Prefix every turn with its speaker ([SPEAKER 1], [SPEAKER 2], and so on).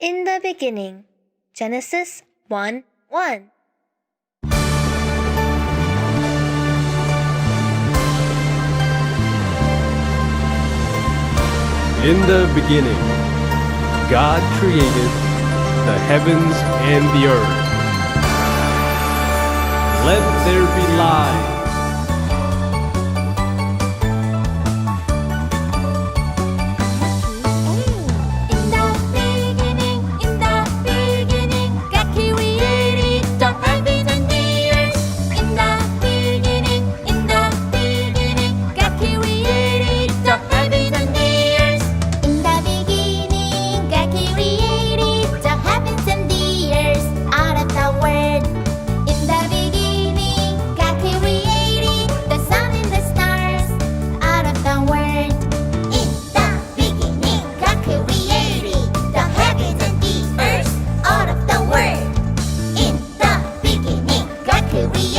[SPEAKER 1] In the beginning, Genesis 1 1.
[SPEAKER 2] In the beginning, God created the heavens and the earth. Let there be light, here we.